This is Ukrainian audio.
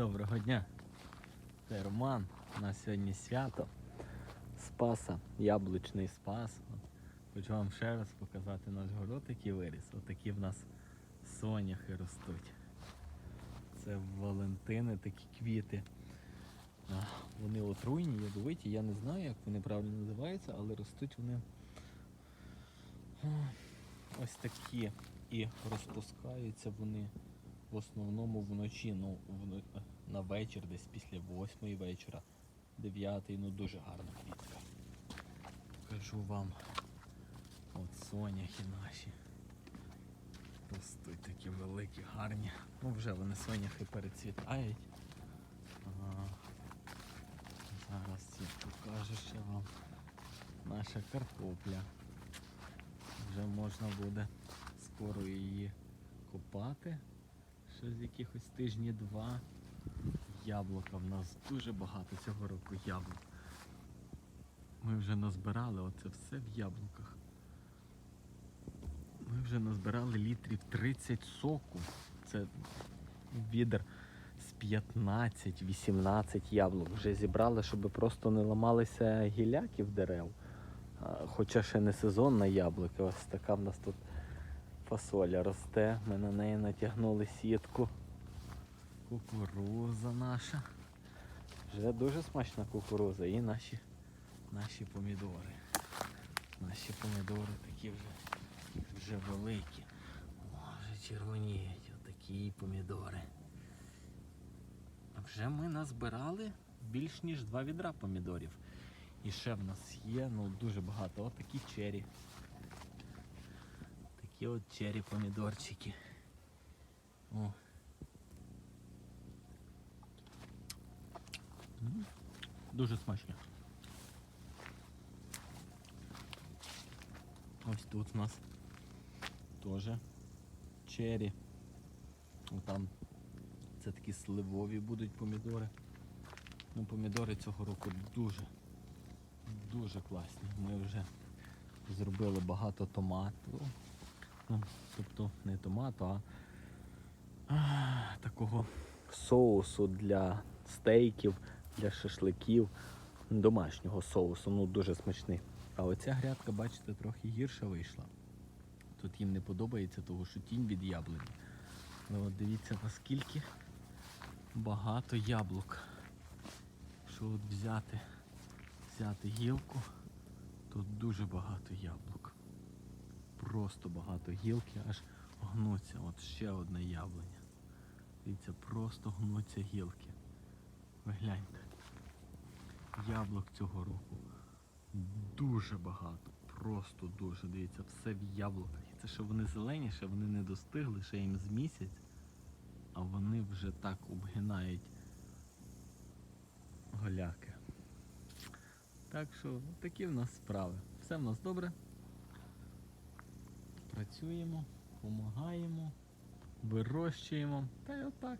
Доброго дня. Це Роман. У нас сьогодні свято Спаса, яблучний спас. Хочу вам ще раз показати наш город, який виріс. Отакі в нас соняхи ростуть. Це Валентини, такі квіти. Вони отруйні, ядовиті. Я не знаю, як вони правильно називаються, але ростуть вони ось такі. І розпускаються вони в основному вночі, ну, вно- на вечір, десь після восьмої вечора, дев'ятий, ну дуже гарна квітка. Покажу вам от соняхи наші. Ростуть такі великі, гарні. Ну вже вони соняхи перецвітають. Ага. Зараз я покажу ще вам наша картопля. Вже можна буде скоро її копати. З якихось тижні два. Яблука в нас дуже багато цього року яблук. Ми вже назбирали оце все в яблуках. Ми вже назбирали літрів 30 соку. Це відер з 15-18 яблук. Вже зібрали, щоб просто не ламалися гіляки в дерев. Хоча ще не сезонна яблука. Ось така в нас тут фасоля росте. Ми на неї натягнули сітку. Кукуруза наша. Вже дуже смачна кукуруза і наші, наші помідори. Наші помідори такі вже, вже великі. О, вже червоніють отакі помідори. А Вже ми назбирали більш ніж два відра помідорів. І ще в нас є ну, дуже багато. Отакі чері. Такі от чері помідорчики. О. Дуже смачно. Ось тут у нас теж чері. Там це такі сливові будуть помідори. Ну, помідори цього року дуже, дуже класні. Ми вже зробили багато томату. Ну, тобто не томату, а, такого соусу для стейків, для шашликів, домашнього соусу, ну дуже смачний. А оця грядка, бачите, трохи гірше вийшла. Тут їм не подобається, тому що тінь від яблуні. Але от дивіться, наскільки багато яблук. Якщо от взяти, взяти гілку, тут дуже багато яблук. Просто багато гілки, аж гнуться. От ще одне яблуня. Дивіться, просто гнуться гілки. Ви гляньте. Яблук цього року дуже багато. Просто дуже. Дивіться, все в яблуках. І це ще вони зелені, ще вони не достигли, ще їм з місяць, а вони вже так обгинають голяки. Так що такі в нас справи. Все в нас добре. Працюємо, допомагаємо, вирощуємо. Та й отак.